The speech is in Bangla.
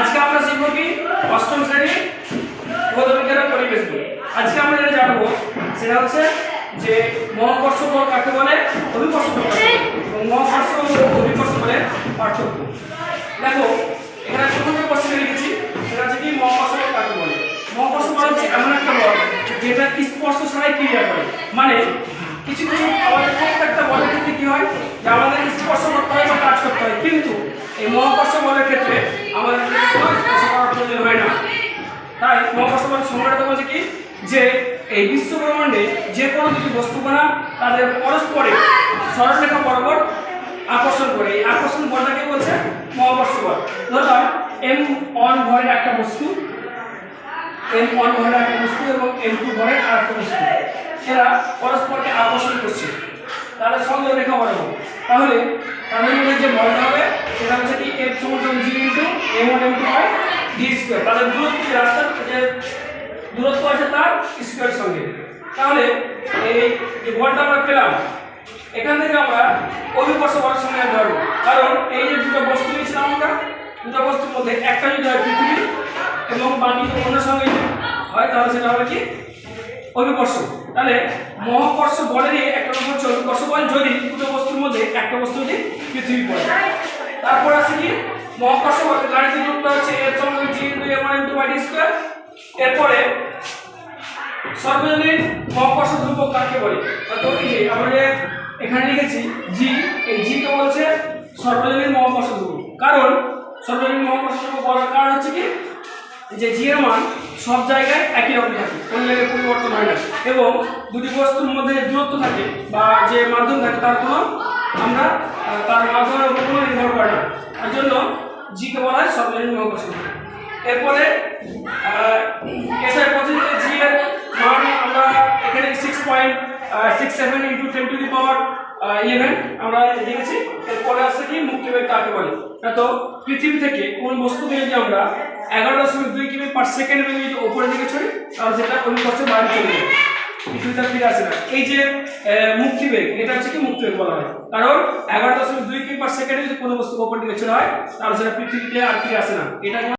আজকে আমরা শিখব কি? অষ্টম শ্রেণি পদার্থবিজ্ঞানের পরিবেশ বই আজকে আমরা যেটা জানব, সেটা হচ্ছে যে মহাকর্ষ বল কাকে বলে? অভিকর্ষ বল এবং মহাকর্ষ অভিকর্ষ বলের পার্থক্য। দেখো, এখানে প্রথমে কোশ্চেন লিখেছি, সেটা হচ্ছে কি মহাকর্ষ বল কাকে বলে? মহাকর্ষ বল হচ্ছে এমন একটা বল যেটা স্পর্শ ছাড়াই ক্রিয়া করে। মানে কিছু কিছু আমাদের প্রত্যেকটা বলের ক্ষেত্রে কি হয়? যে আমাদের স্পর্শ করতে হয় বা কাজ করতে হয়। কিন্তু এই মহাকর্ষ বলের ক্ষেত্রে আমাদের কোনো স্পর্শ করার প্রয়োজন হয় না তাই মহাকর্ষ সংজ্ঞাটা বলছে কি? যে এই বিশ্ব ব্রহ্মাণ্ডে যে কোনো দুটি বস্তুকণা তাদের পরস্পরে সরলরেখা বরাবর আকর্ষণ করে। এই আকর্ষণ বলটাকে বলছে? মহাকর্ষ বল। ধরলাম এম ওয়ান ভরের একটা বস্তু এম ওয়ান ভরের একটা বস্তু এবং এম টু ভরের আর একটা বস্তু। এরা পরস্পরকে আকর্ষণ করছে। তাদের সঙ্গে রেখা বরাবর তাহলে তাদের মধ্যে যে বলটা হবে সেটা হচ্ছে কি এফ সমান G into M one M two হয় ডি স্কোয়ার তাদের দূরত্ব রাস্তার যে দূরত্ব আছে তার স্কোয়ার সঙ্গে। তাহলে এই যে বলটা আমরা পেলাম, এখান থেকে আমরা অভিকর্ষ বলের সঙ্গে ধরবো। কারণ এই যে দুটো বস্তু নিয়েছিলাম আমরা, দুটো বস্তুর মধ্যে একটা যদি হয় পৃথিবী এবং বাকি অন্য সঙ্গে হয়, তাহলে সেটা হবে কি? অভিকর্ষ। তাহলে মহাকর্ষ বলেরই একটা নম্বর হচ্ছে অভিকর্ষ বল, যদি দুটো বস্তুর মধ্যে একটা বস্তু যদি পৃথিবী পড়ে। তারপর আছে কি? মহাকর্ষ বল গাণিতিক রূপটা হচ্ছে, এর সঙ্গে G into M one into Y square এরপরে সর্বজনীন মহাকর্ষ ধ্রুবক কাকে বলে? তো এই যে আমরা এখানে লিখেছি জি এই জি কে বলছে সর্বজনীন মহাকর্ষ ধ্রুবক। কারণ সর্বজনীন মহাকর্ষ ধ্রুবক বলার কারণ হচ্ছে কি? যে জি এর মান সব জায়গায় একই রকম থাকে, কোনো জায়গায় পরিবর্তন হয় না। এবং দুটি বস্তুর মধ্যে দূরত্ব থাকে বা যে মাধ্যম থাকে, তার কোনো আমরা তার মাধ্যমের উপর কোনো নির্ভর করে কে বলা হয় সর্বজনীন মহাকর্ষ ধ্রুবক এরপরে এসআই পদ্ধতিতে জি এর মান আমরা এখানে six point six to the power eleven আমরা দেখেছি এরপরে আসছে কি মুক্তিবেগ কাকে বলে? তো, পৃথিবী থেকে কোন বস্তুকে যদি আমরা এগারো দশমিক দুই কিমি পার সেকেন্ড বেগে যদি উপরের দিকে ছড়ি তাহলে সেটা অভিকর্ষের বাইরে চলে যাবে। পৃথিবীতে ফিরে আসে না। এই যে আহ, মুক্তিবেগ এটা হচ্ছে কি মুক্তিবেগ বলা হয়। কারণ এগারো দশমিক দুই কিমি পার সেকেন্ডে যদি কোনো বস্তু ওপর দিকে চলে হয় তাহলে সেটা পৃথিবীতে আর ফিরে আসে না। এটা